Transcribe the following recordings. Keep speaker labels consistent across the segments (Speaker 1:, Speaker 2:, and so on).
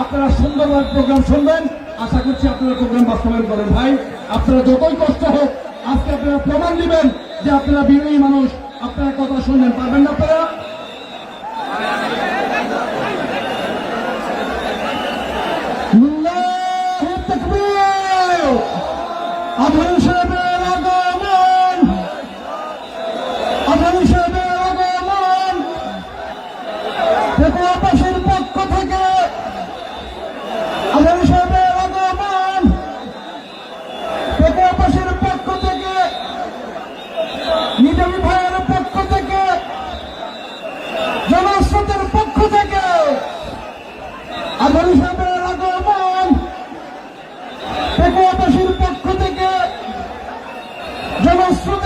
Speaker 1: আপনারা সুন্দরভাবে প্রোগ্রাম শুনবেন। আশা করছি আপনারা প্রোগ্রাম বাস্তবায়ন করেন। ভাই, আপনারা যতই কষ্ট হোক, আজকে আপনারা প্রমাণ দিবেন যে আপনারা বিনয়ী মানুষ। আপনারা কথা শুনবেন। পারবেন না আপনারা? লিল্লাহে আধারী সাহেবের আগমন পক্ষ থেকে জনস্রোতের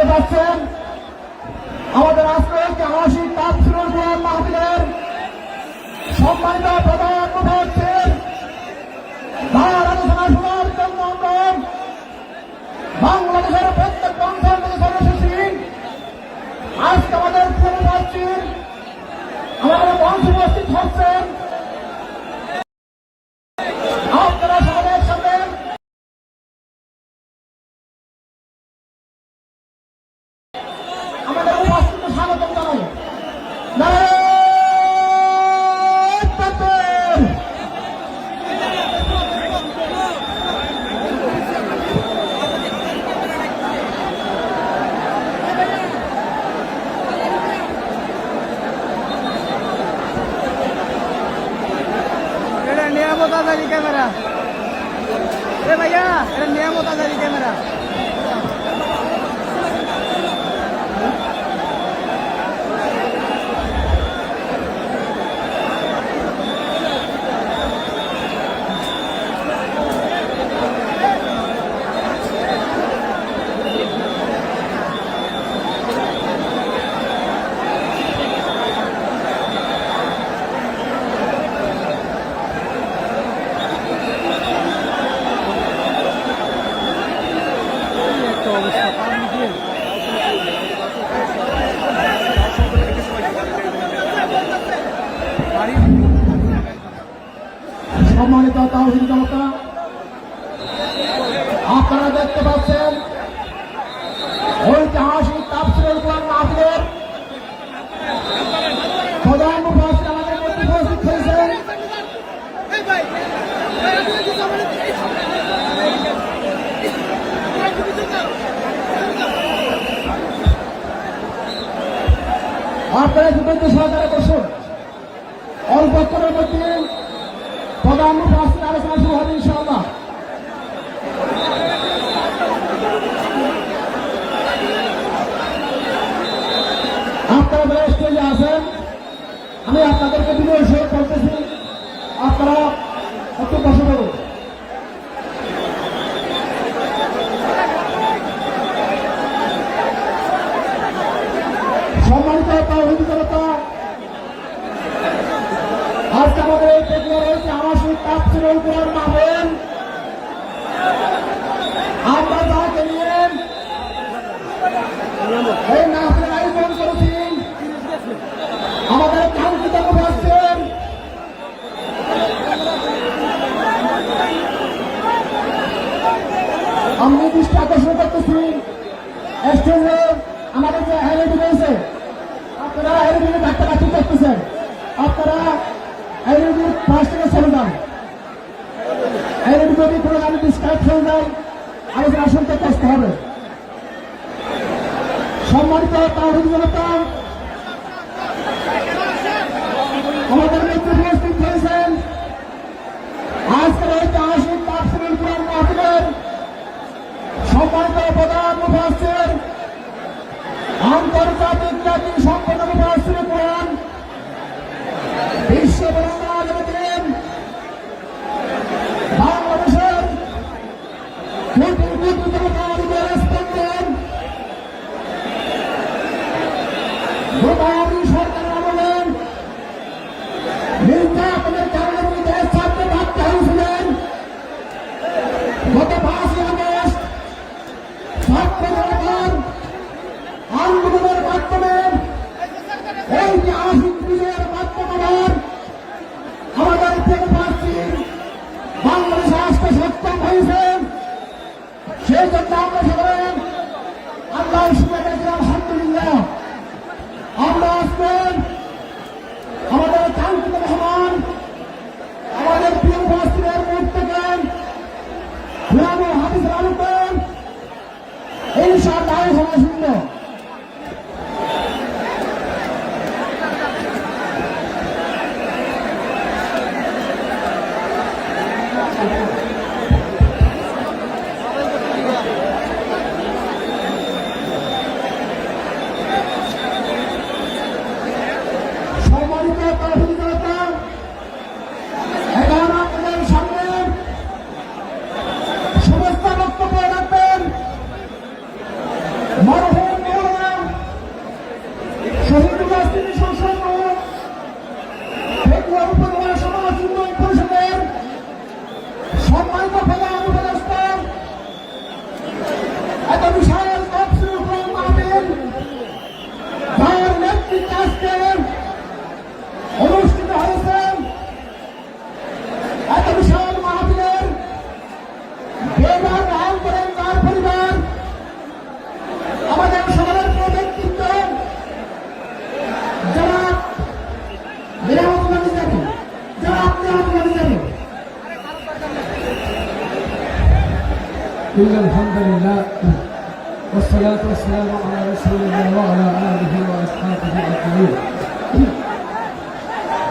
Speaker 1: দেখতে পাচ্ছেন। আমাদের আজকে আবাসিক তাপসিরুল মাহবিলের মাহফিলের সম্মানিত প্রধান মুখ্যমন্ত্রীর তার আলোচনা শোনার জন্য বাংলাদেশের প্রত্যেক অঞ্চল থেকে চলে এসেছি আজকে আমাদের পুনরাজ্যের আমাদের মঞ্চ উপস্থিত হচ্ছেন আপনারা সমাজের সাথে আমাদের উপস্থিত স্বাগত জানাই নারায়ণ তাকবীর!
Speaker 2: এটা নিয়ামত আজারি ক্যামেরা এ ভাইয়া এটা নিয়ামত আজারি ক্যামেরা।
Speaker 1: সম্মানিত তাহিদ জনতা আপনারা দেখতে পাচ্ছেন ঐতিহাসিক তাফসিরুল কোরআন মাহফিলের প্রধান মুফাসসির আমাদের মধ্যে উপস্থিত হয়েছেন আপনারা বসুন অল্পক্ষণের আলোচনা শুরু হবে ইনশাআল্লাহ আপনারা যারা স্টেজে আছেন, আমি আপনাদেরকে বিনয় সহ বলতেছি। আপনারা একটু বসে পড়ুন সম্মানিত তাহিদ জনতা আজকে আমাদের এই আমি দৃষ্টি আকর্ষণ করতেছি। আমাদের যে এলইডি রয়েছে, আপনারা এলইডি ডাক্তার করতেছেন। আপনারা এলইডি পাঁচ থেকে চলে যান। এলইডি যদি কোনো আমি ডিসকানেক্ট হয়ে যায় আলোচনা শুনতে কষ্ট হবে। সম্মানিত তাহিদ জনতা আমাদের মধ্যে উপস্থিত হয়েছেন। আজকের ঐতিহাসিক তাফসিরুল কোরআন মাহফিলের সম্মানিত প্রধান মুফাসসির আন্তর্জাতিক খ্যাতি ইনশাআল্লাহ সবাই শুনল সম্মানিত
Speaker 3: والسلام على رسول الله وعلى آله وأصحابه أجمعين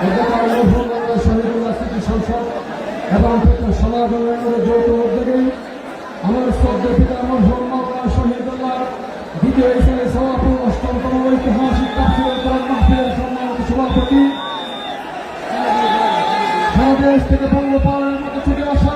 Speaker 3: এখানে মরহুম বাংলা শহীদুল্লাহ স্মৃতি সংসদ এবং প্রত্যেক সমাগমের যৌথ উদ্যোগে আমার শ্রদ্ধা পিতা মরহুম মাওলানা শহীদুল্লাহ দ্বিতীয় হিসেবে সভাপতি অষ্টমতম ঐতিহাসিক তাফসীরুল কোরআন মাহফিলের সম্মানিত সভাপতি সারা দেশ থেকে বঙ্গপালের মতো ছুটে আসা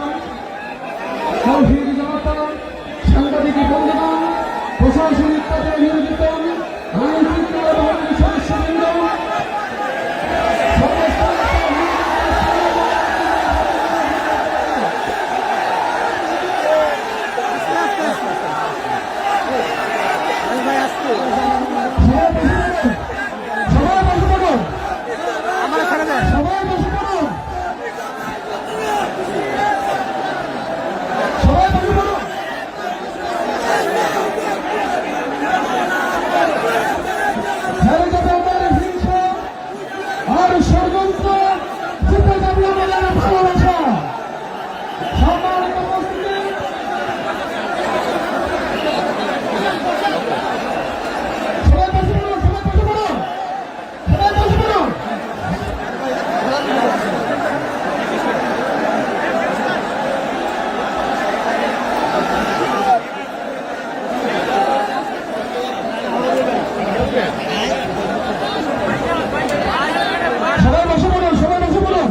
Speaker 1: সবাই বসে পড়ুন সবাই বসে পড়ুন।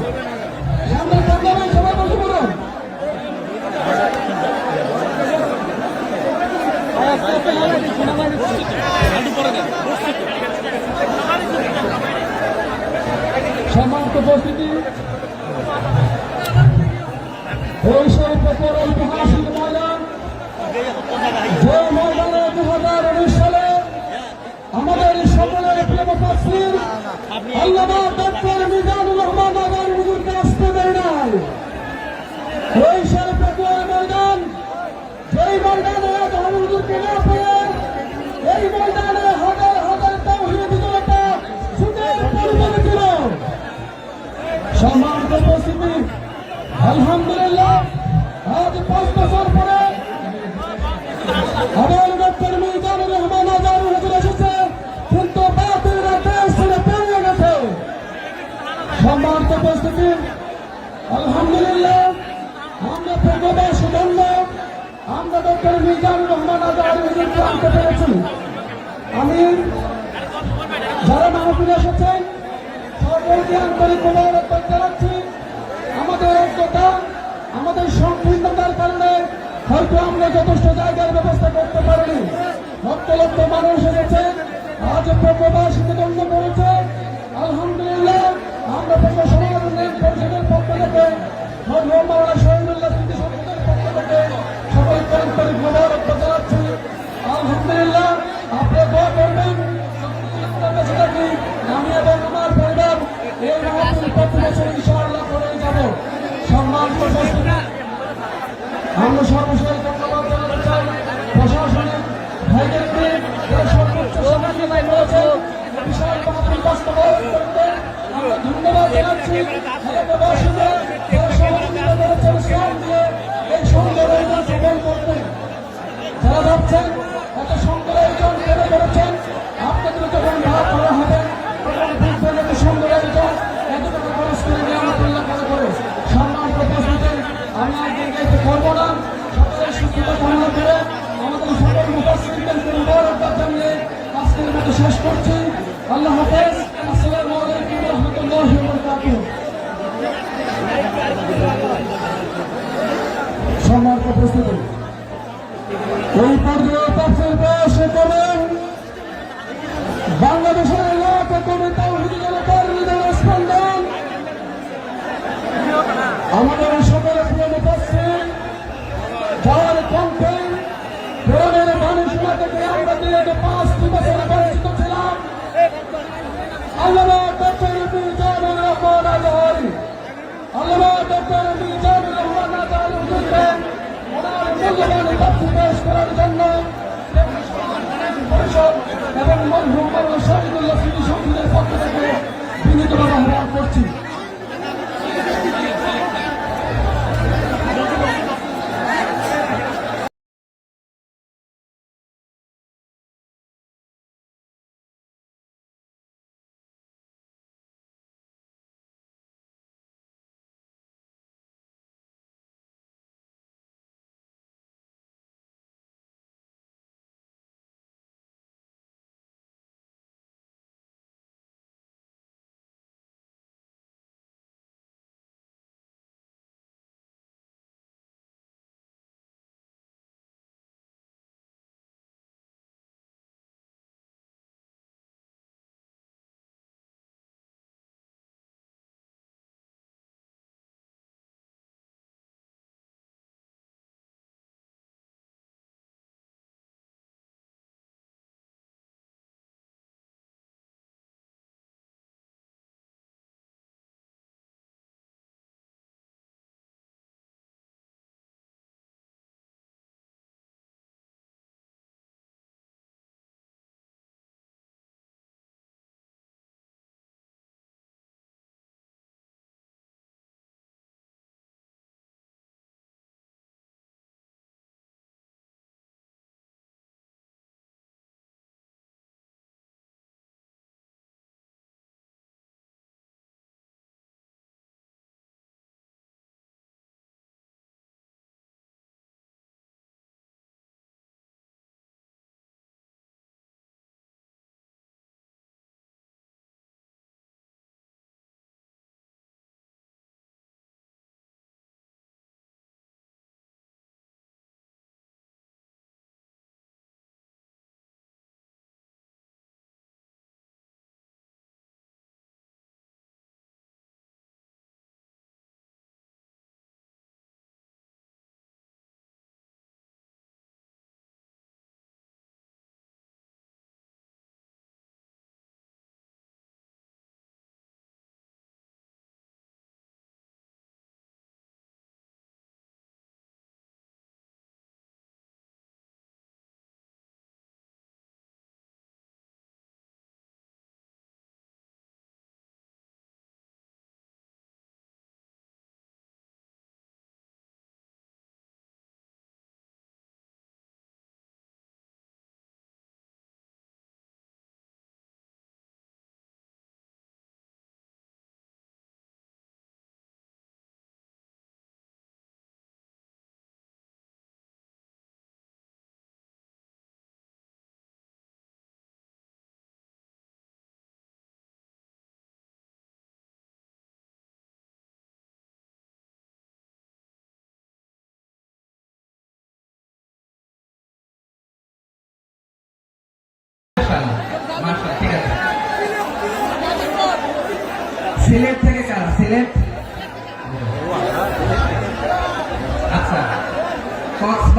Speaker 1: সামনে
Speaker 3: সম্মানিত উপস্থিতি। ঐতিহাসিক ময়দান যে ময়দানে। আল্লামা
Speaker 1: না এই সম্মানিত উপস্থিতি আলহামদুলিল্লাহ। আমি যারা মাহফিলে এসেছেন সকলকে আন্তরিক মোবারকবাদ জানাচ্ছি, আমাদের ঐক্যতা, আমাদের সংকীর্ণতার কারণে হয়তো আমরা যথেষ্ট জায়গার ব্যবস্থা করতে পারিনি। লক্ষ লক্ষ মানুষ এসেছে, আজ প্রবাসীকে দণ্ড করেছে। আলহামদুলিল্লাহ, আমরা প্রজ্ঞ সমাজ উন্নয়ন পরিষদের পক্ষ থেকে মাওলানা শহীদুল্লাহ স্মৃতি সংসদের পক্ষ থেকে সকলকে আন্তরিক মোবারকবাদ দোয়া করবেন আমি এবং আমার পরিবার এই বছর ইনশাআল্লাহ করে যাব সম্মান আমরা সর্বশেষ ধন্যবাদ জানাতে চাই প্রশাসনিক ভাইদেরকে সর্বোচ্চ সহযোগিতা করেছেন বিশাল মাহফিল বাস্তবায়ন করতে আমরা ধন্যবাদ জানাচ্ছি এই সুন্দর সফল করতে যারা ভাবছেন শেষ করছি। আল্লাহ হাফেজ। আসসালামু আলাইকুম রাহমাতুল্লাহি ওয়া বারাকাতুহু। সম্মানিত উপস্থিতি। এই পর্যায়ে বাংলাদেশের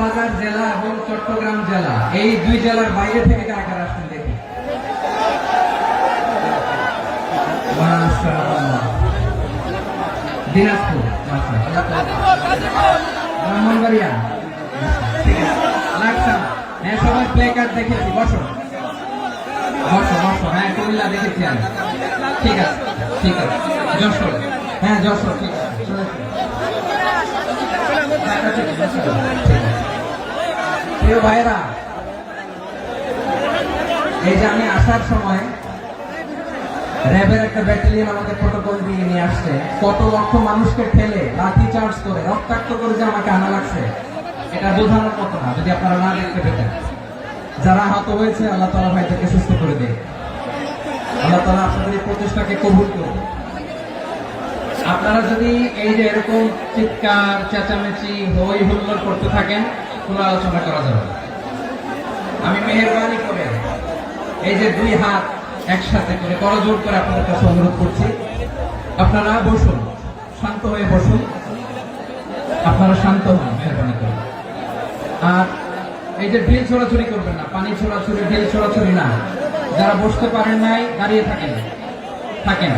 Speaker 4: কক্সবাজার জেলা এবং চট্টগ্রাম জেলা। এই দুই জেলার বাইরে থেকে কারা আসছেন দেখি দিনাজপুর ঠিক আছে। হ্যাঁ দেখেছি হ্যাঁ দেখেছি আমি। ঠিক আছে ঠিক আছে। যশোর হ্যাঁ যশোর। ঠিক আছে। প্রিয় ভাইরা এই যে আমি আসার সময় র্যাবের একটা ব্যাটালিয়ন আমাকে প্রোটোকল দিয়ে নিয়ে আসছে। কত লক্ষ মানুষকে ঠেলে, লাঠি চার্জ করে, রক্তাক্ত করে যে আমাকে আনা লাগছে, এটা বোঝানোর মতো না, যদি আপনারা না দেখতে পেতেন। যারা আহত হয়েছে, আল্লাহ তালা ভাইদেরকে সুস্থ করে দেয় আল্লাহ তালা আপনাদের এই প্রচেষ্টাকে কবুল করুন আপনারা যদি এই যে এরকম চিৎকার, চেঁচামেচি, হই হুল্লোড় করতে থাকেন কোনো আলোচনা করা যাবে। আমি মেহরবানি করে এই যে দুই হাত একসাথে করে করজোর করে আপনাদের কাছে অনুরোধ করছি। আপনারা বসুন, শান্ত হয়ে বসুন। আপনারা শান্ত হন, মেহরবানি করে আর এই যে ঢিল ছোড়াছুরি করবেন না, পানি ছোড়াছুরি ঢিল ছোড়াছুরি না। যারা বসতে পারেন নাই, দাঁড়িয়ে থাকেন। থাকেন।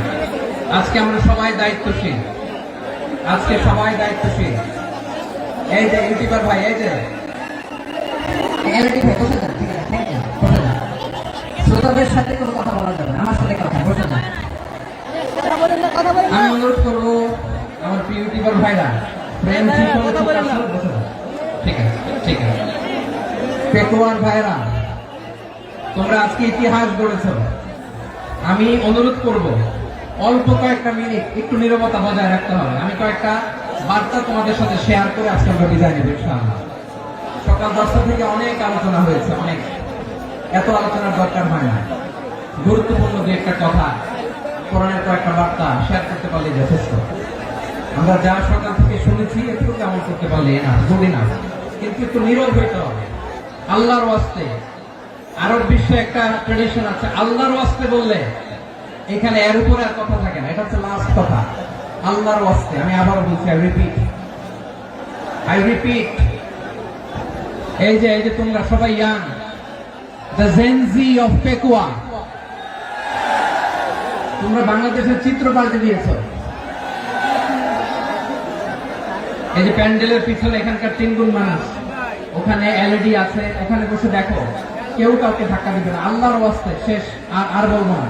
Speaker 4: আজকে আমরা সবাই দায়িত্বশীল। আজকে সবাই দায়িত্বশীল। এই যে ইউটিউবার ভাই এই যে।
Speaker 5: শ্রোতাদের সাথে কোনো কথা বলা যাবে না আমার সাথে কথা বসে
Speaker 4: আমি অনুরোধ করব আমার ইউটিউবার ভাইরা। ঠিক আছে ঠিক আছে। পেটোয়ার ভাইরা তোমরা আজকে ইতিহাস গড়েছ। আমি অনুরোধ করব অল্প কয়েকটা মিনিট একটু নীরবতা বজায় রাখতে হবে। আমি কয়েকটা বার্তা তোমাদের সাথে শেয়ার করে আজকে আমরা বিদায় নেব সকাল দশটা থেকে অনেক আলোচনা হয়েছে, অনেক। এত আলোচনার দরকার হয় না। গুরুত্বপূর্ণ যে একটা কথা, কোরআনের কয়েকটা বার্তা শেয়ার করতে পারলে যথেষ্ট। আমরা যা সকাল থেকে শুনেছি একটু কেমন করতে পারলে না জুড়ি না। কিন্তু একটু নীরব হইতে হবে। আল্লাহর ওয়াস্তে, আরব বিশ্বে একটা ট্রেডিশন আছে, আল্লাহর ওয়াস্তে বললে এখানে এর উপরে আর কথা থাকে না, এটা হচ্ছে লাস্ট কথা। আল্লাহর ওয়াস্তে আমি আবার বলছি আই রিপিট আই রিপিট এই যে এই যে তোমরা সবাই young the Gen Z of Pekua তোমরা বাংলাদেশের চিত্র পাল্টে দিয়েছ। এই যে প্যান্ডেলের পিছনে এখানকার তিন গুণ মানুষ, ওখানে এলইডি আছে, ওখানে বসে দেখো, কেউ কাউকে ধাক্কা দিবে না, আল্লাহর ওয়াস্তে শেষ, আর আর বলব না।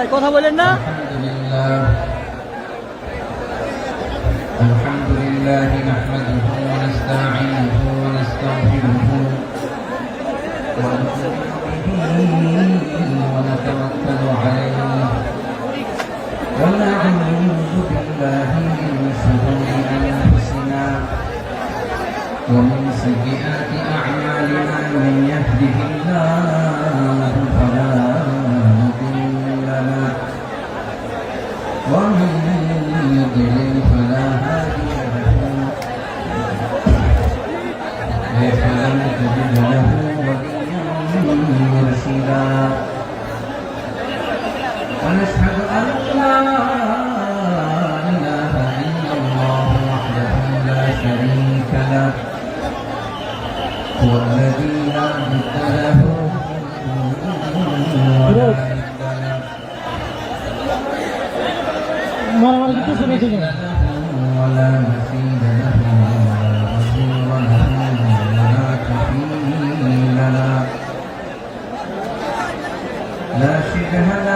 Speaker 2: ভাই কথা বলেন না
Speaker 4: الحمد لله نحمده ونستعينه ونستغفره ونؤمن به ونتوكل عليه ونعوذ بالله من شرور انفسنا ومن سيئات اعمالنا من يهده الله ganar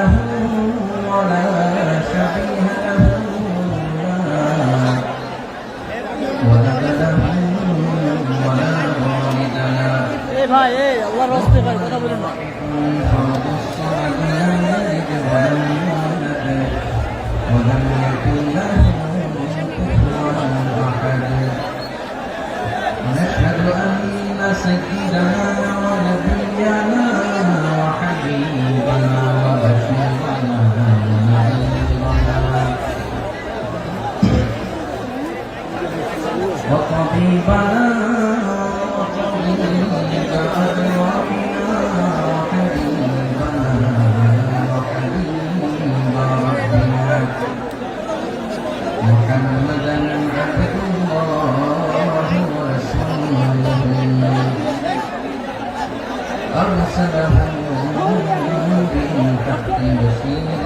Speaker 2: وطبيبا وطبيبا أدوارنا وحبيبا وحبيب ربنا محمدا عبد الله ورسوله أرسله بالحق بشيرا